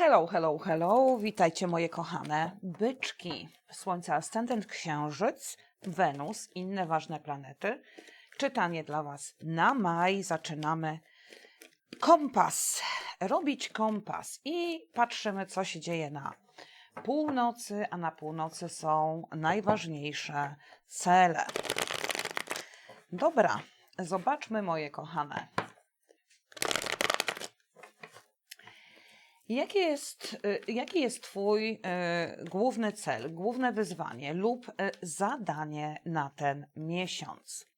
Hello, hello, hello. Witajcie moje kochane byczki. Słońce, ascendent, księżyc, Wenus, inne ważne planety. Czytanie dla Was na maj. Zaczynamy kompas. Robić kompas i patrzymy, co się dzieje na północy, a na północy są najważniejsze cele. Dobra, zobaczmy moje kochane. Jaki jest, y, jaki jest Twój y, główny cel, główne wyzwanie lub y, zadanie na ten miesiąc?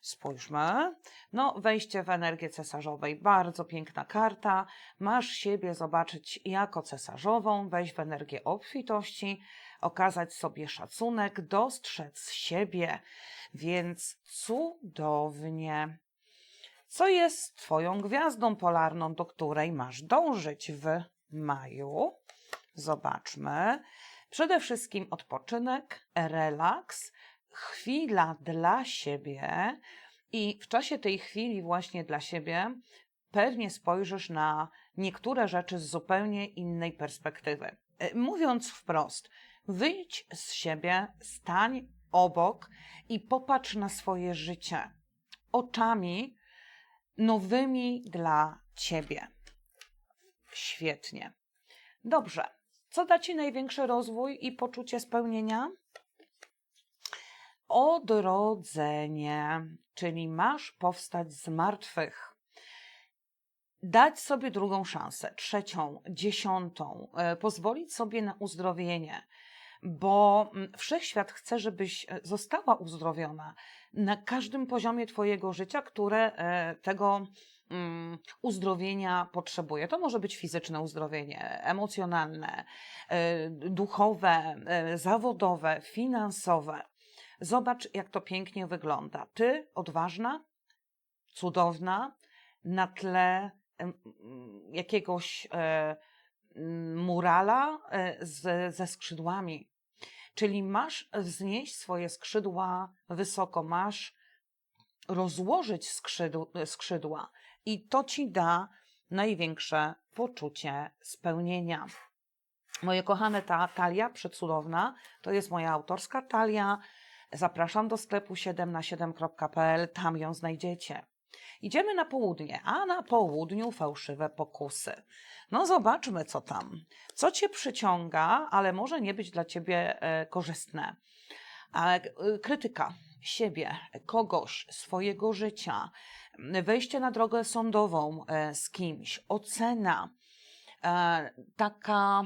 Spójrzmy. No, wejście w energię cesarzowej, bardzo piękna karta. Masz siebie zobaczyć jako cesarzową, wejść w energię obfitości, okazać sobie szacunek, dostrzec siebie, więc cudownie. Co jest Twoją gwiazdą polarną, do której masz dążyć w maju? Zobaczmy. Przede wszystkim odpoczynek, relaks, chwila dla siebie i w czasie tej chwili właśnie dla siebie pewnie spojrzysz na niektóre rzeczy z zupełnie innej perspektywy. E, Mówiąc wprost, wyjdź z siebie, stań obok i popatrz na swoje życie oczami nowymi dla ciebie. Świetnie. Dobrze. Co da ci największy rozwój i poczucie spełnienia? Odrodzenie, czyli masz powstać z martwych. Dać sobie drugą szansę, trzecią, dziesiątą, e, pozwolić sobie na uzdrowienie, bo mm, wszechświat chce, żebyś e, została uzdrowiona na każdym poziomie Twojego życia, które e, tego uzdrowienia potrzebuje. To może być fizyczne uzdrowienie, emocjonalne, e, duchowe, e, zawodowe, finansowe. Zobacz, jak to pięknie wygląda. Ty, odważna, cudowna, na tle mm, jakiegoś e, mm, murala z, ze skrzydłami. Czyli masz wznieść swoje skrzydła wysoko, masz rozłożyć skrzydł, skrzydła i to ci da największe poczucie spełnienia. Moje kochane, ta talia przecudowna to jest moja autorska talia. Zapraszam do sklepu 7 na 7.pl, tam ją znajdziecie. Idziemy na południe, a na południu fałszywe pokusy. No zobaczmy, co tam. Co cię przyciąga, ale może nie być dla ciebie e, korzystne. E, krytyka siebie, kogoś, swojego życia, wejście na drogę sądową e, z kimś, ocena, e, taka,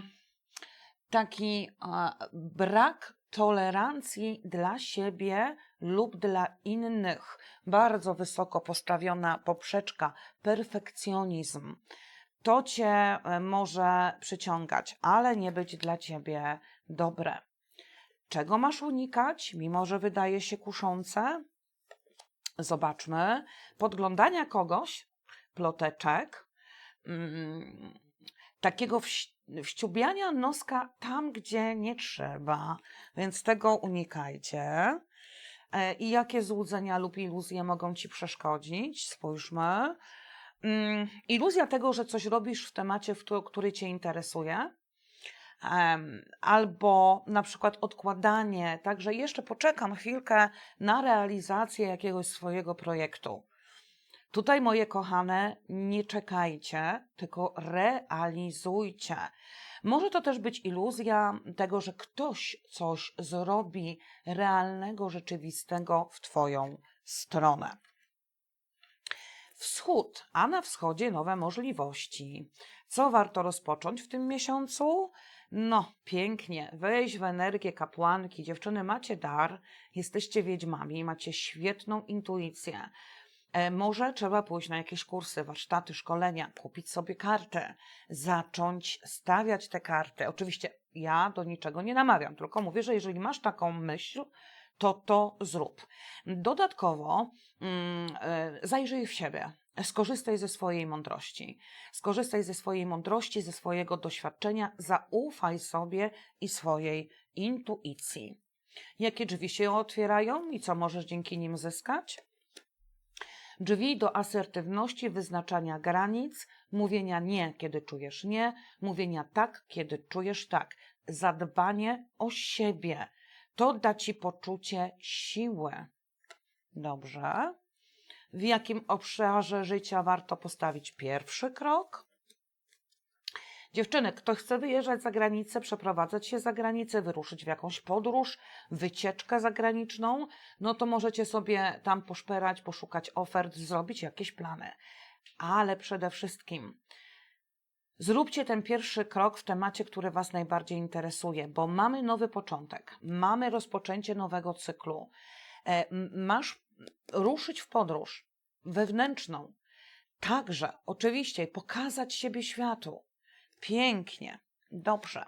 taki e, brak tolerancji dla siebie lub dla innych, bardzo wysoko postawiona poprzeczka, perfekcjonizm. To cię może przyciągać, ale nie być dla ciebie dobre. Czego masz unikać, mimo że wydaje się kuszące? Zobaczmy. Podglądania kogoś, ploteczek, mm, takiego wś- wściubiania noska tam, gdzie nie trzeba, więc tego unikajcie. E, I jakie złudzenia lub iluzje mogą ci przeszkodzić? Spójrzmy. Mm, Iluzja tego, że coś robisz w temacie, który cię interesuje, albo na przykład odkładanie, także jeszcze poczekam chwilkę na realizację jakiegoś swojego projektu. Tutaj, moje kochane, nie czekajcie, tylko realizujcie. Może to też być iluzja tego, że ktoś coś zrobi realnego, rzeczywistego w Twoją stronę. Wschód, a na wschodzie nowe możliwości. Co warto rozpocząć w tym miesiącu? No, pięknie, wejść w energię kapłanki. Dziewczyny, macie dar, jesteście wiedźmami, macie świetną intuicję. E, może trzeba pójść na jakieś kursy, warsztaty, szkolenia, kupić sobie kartę, zacząć stawiać te karty. Oczywiście ja do niczego nie namawiam, tylko mówię, że jeżeli masz taką myśl, to to zrób. Dodatkowo mm, e, zajrzyj w siebie. Skorzystaj ze swojej mądrości. Skorzystaj ze swojej mądrości, ze swojego doświadczenia, zaufaj sobie i swojej intuicji. Jakie drzwi się otwierają i co możesz dzięki nim zyskać? Drzwi do asertywności, wyznaczania granic, mówienia nie, kiedy czujesz nie, mówienia tak, kiedy czujesz tak. Zadbanie o siebie. To da ci poczucie siły. Dobrze. W jakim obszarze życia warto postawić pierwszy krok? Dziewczyny, ktoś chce wyjeżdżać za granicę, przeprowadzać się za granicę, wyruszyć w jakąś podróż, wycieczkę zagraniczną, no to możecie sobie tam poszperać, poszukać ofert, zrobić jakieś plany. Ale przede wszystkim zróbcie ten pierwszy krok w temacie, który Was najbardziej interesuje, bo mamy nowy początek, mamy rozpoczęcie nowego cyklu. E, Masz ruszyć w podróż wewnętrzną, także oczywiście pokazać siebie światu. Pięknie, dobrze.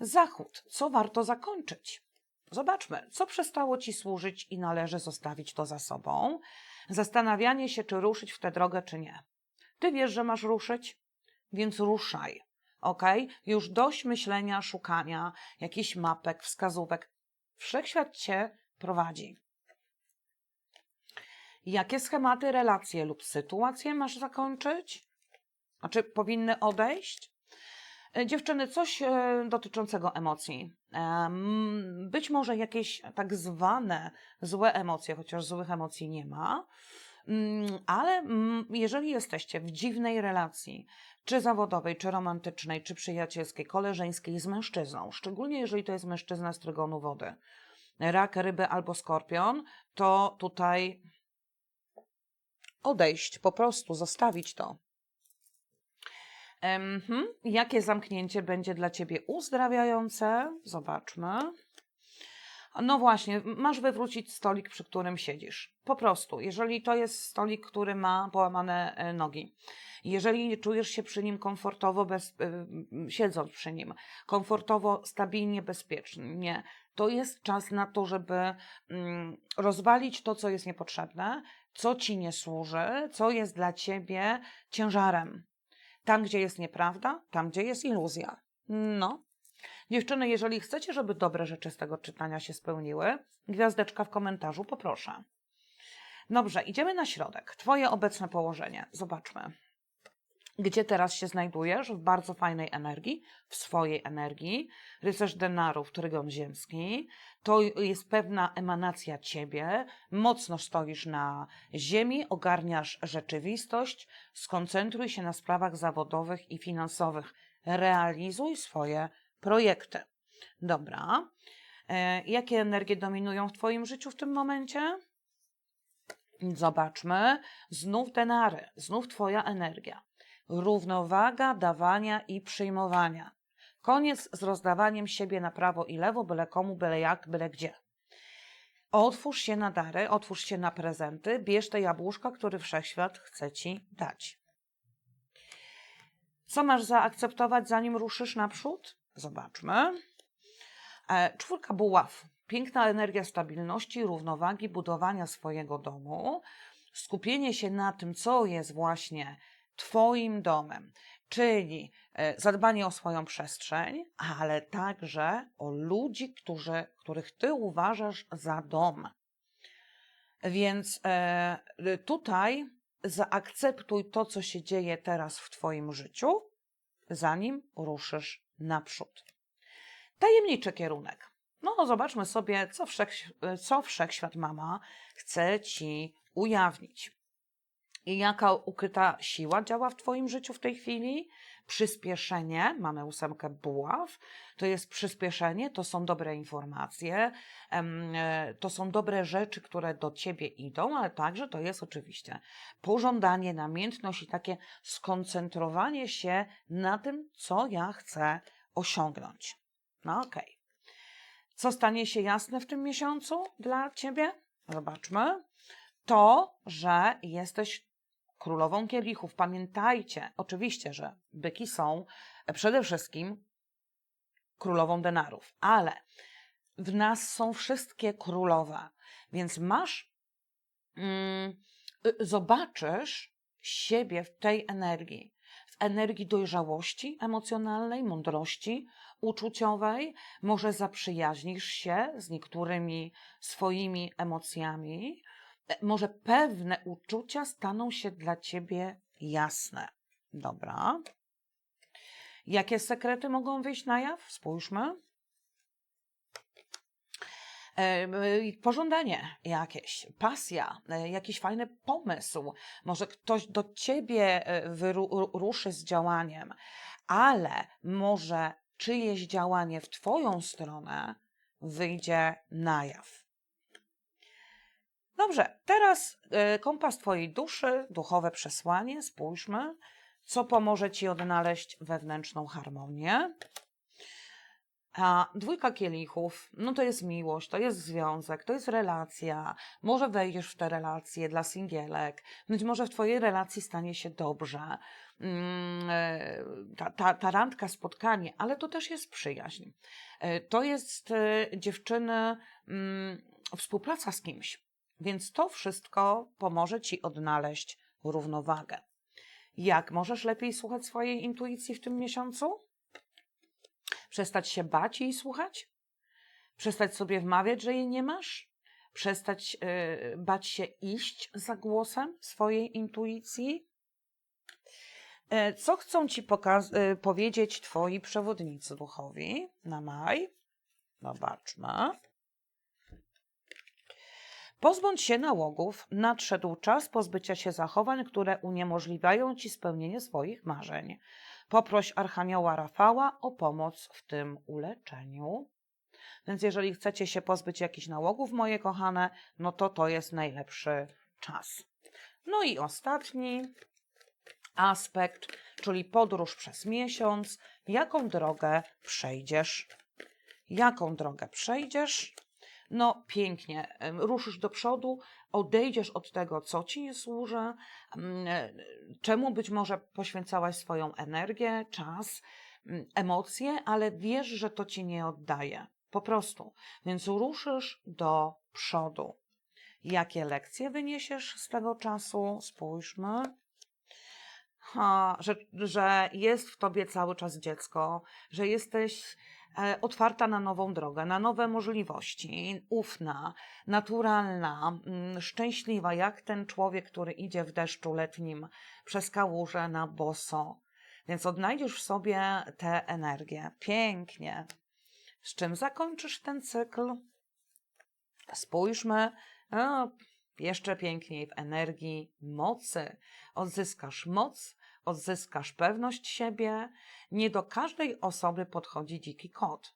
Zachód, co warto zakończyć? Zobaczmy, co przestało ci służyć i należy zostawić to za sobą. Zastanawianie się, czy ruszyć w tę drogę, czy nie. Ty wiesz, że masz ruszyć, więc ruszaj. Ok? Już dość myślenia, szukania jakichś mapek, wskazówek. Wszechświat cię prowadzi. Jakie schematy, relacje lub sytuacje masz zakończyć? Znaczy, powinny odejść? E, Dziewczyny, coś e, dotyczącego emocji. Em, Być może jakieś tak zwane złe emocje, chociaż złych emocji nie ma, Mm, ale jeżeli jesteście w dziwnej relacji, czy zawodowej, czy romantycznej, czy przyjacielskiej, koleżeńskiej z mężczyzną, szczególnie jeżeli to jest mężczyzna z trygonu wody, rak, ryby albo skorpion, to tutaj odejść, po prostu zostawić to. Mhm. Jakie zamknięcie będzie dla Ciebie uzdrawiające? Zobaczmy. No właśnie, masz wywrócić stolik, przy którym siedzisz. Po prostu, jeżeli to jest stolik, który ma połamane e, nogi, jeżeli czujesz się przy nim komfortowo, bez, y, siedząc przy nim, komfortowo, stabilnie, bezpiecznie, to jest czas na to, żeby mm, rozwalić to, co jest niepotrzebne, co ci nie służy, co jest dla ciebie ciężarem. Tam, gdzie jest nieprawda, tam, gdzie jest iluzja. No. Dziewczyny, jeżeli chcecie, żeby dobre rzeczy z tego czytania się spełniły, gwiazdeczka w komentarzu poproszę. Dobrze, idziemy na środek. Twoje obecne położenie. Zobaczmy. Gdzie teraz się znajdujesz? W bardzo fajnej energii, w swojej energii. Rycerz denarów, trygon ziemski. To jest pewna emanacja ciebie. Mocno stoisz na ziemi, ogarniasz rzeczywistość. Skoncentruj się na sprawach zawodowych i finansowych. Realizuj swoje projekty. Dobra. E, jakie energie dominują w Twoim życiu w tym momencie? Zobaczmy. Znów denary, znów Twoja energia. Równowaga dawania i przyjmowania. Koniec z rozdawaniem siebie na prawo i lewo, byle komu, byle jak, byle gdzie. Otwórz się na dary, otwórz się na prezenty, bierz te jabłuszka, które wszechświat chce Ci dać. Co masz zaakceptować, zanim ruszysz naprzód? Zobaczmy. E, Czwórka buław. Piękna energia stabilności, równowagi, budowania swojego domu. Skupienie się na tym, co jest właśnie Twoim domem, czyli e, zadbanie o swoją przestrzeń, ale także o ludzi, którzy, których Ty uważasz za dom. Więc e, tutaj zaakceptuj to, co się dzieje teraz w Twoim życiu, zanim ruszysz naprzód. Tajemniczy kierunek. No, zobaczmy sobie, co, wszech, co wszechświat mama chce ci ujawnić. I jaka ukryta siła działa w Twoim życiu w tej chwili? Przyspieszenie, mamy ósemkę buław, to jest przyspieszenie, to są dobre informacje, e, to są dobre rzeczy, które do Ciebie idą, ale także to jest oczywiście pożądanie, namiętność i takie skoncentrowanie się na tym, co ja chcę osiągnąć. No okej. Co stanie się jasne w tym miesiącu dla Ciebie? Zobaczmy. To, że jesteś królową kielichów. Pamiętajcie, oczywiście, że byki są przede wszystkim królową denarów, ale w nas są wszystkie królowe, więc masz, mm, y, zobaczysz siebie w tej energii, w energii dojrzałości emocjonalnej, mądrości uczuciowej, może zaprzyjaźnisz się z niektórymi swoimi emocjami, e, może pewne uczucia staną się dla ciebie jasne. Dobra. Jakie sekrety mogą wyjść na jaw? Spójrzmy. Pożądanie jakieś, pasja, e, jakiś fajny pomysł. Może ktoś do ciebie e, ruszy z działaniem, ale może czyjeś działanie w twoją stronę wyjdzie na jaw. Dobrze, teraz e, kompas twojej duszy, duchowe przesłanie, spójrzmy, co pomoże ci odnaleźć wewnętrzną harmonię. A dwójka kielichów, no to jest miłość, to jest związek, to jest relacja. Może wejdziesz w te relacje dla singielek, być może w twojej relacji stanie się dobrze. Mm, e, Ta, ta, ta randka, spotkanie, ale to też jest przyjaźń. E, To jest e, dziewczyny, mm, współpraca z kimś. Więc to wszystko pomoże ci odnaleźć równowagę. Jak możesz lepiej słuchać swojej intuicji w tym miesiącu? Przestać się bać jej słuchać? Przestać sobie wmawiać, że jej nie masz? Przestać yy, bać się iść za głosem swojej intuicji? E, Co chcą ci e, powiedzieć twoi przewodnicy duchowi na maj? Zobaczmy. Pozbądź się nałogów, nadszedł czas pozbycia się zachowań, które uniemożliwiają ci spełnienie swoich marzeń. Poproś Archanioła Rafała o pomoc w tym uleczeniu. Więc jeżeli chcecie się pozbyć jakichś nałogów, moje kochane, no to to jest najlepszy czas. No i ostatni aspekt, czyli podróż przez miesiąc. Jaką drogę przejdziesz? Jaką drogę przejdziesz? No pięknie, ruszysz do przodu, odejdziesz od tego, co ci nie służy, mm, e, czemu być może poświęcałaś swoją energię, czas, mm, emocje, ale wiesz, że to ci nie oddaje. Po prostu. Więc ruszysz do przodu. Jakie lekcje wyniesiesz z tego czasu? Spójrzmy. Ha, że, że jest w tobie cały czas dziecko, że jesteś otwarta na nową drogę, na nowe możliwości, ufna, naturalna, mm, szczęśliwa, jak ten człowiek, który idzie w deszczu letnim przez kałużę na boso. Więc odnajdziesz w sobie tę energię. Pięknie. Z czym zakończysz ten cykl? Spójrzmy. Jeszcze piękniej w energii mocy. Odzyskasz moc, odzyskasz pewność siebie. Nie do każdej osoby podchodzi dziki kot.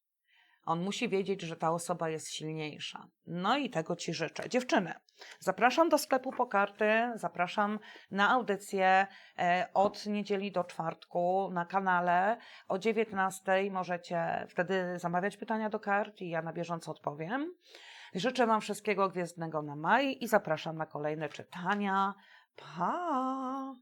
On musi wiedzieć, że ta osoba jest silniejsza. No i tego Ci życzę. Dziewczyny, zapraszam do sklepu po karty, zapraszam na audycję e, od niedzieli do czwartku na kanale. O 19 możecie wtedy zamawiać pytania do kart i ja na bieżąco odpowiem. Życzę Wam wszystkiego gwiezdnego na maj i zapraszam na kolejne czytania. Pa!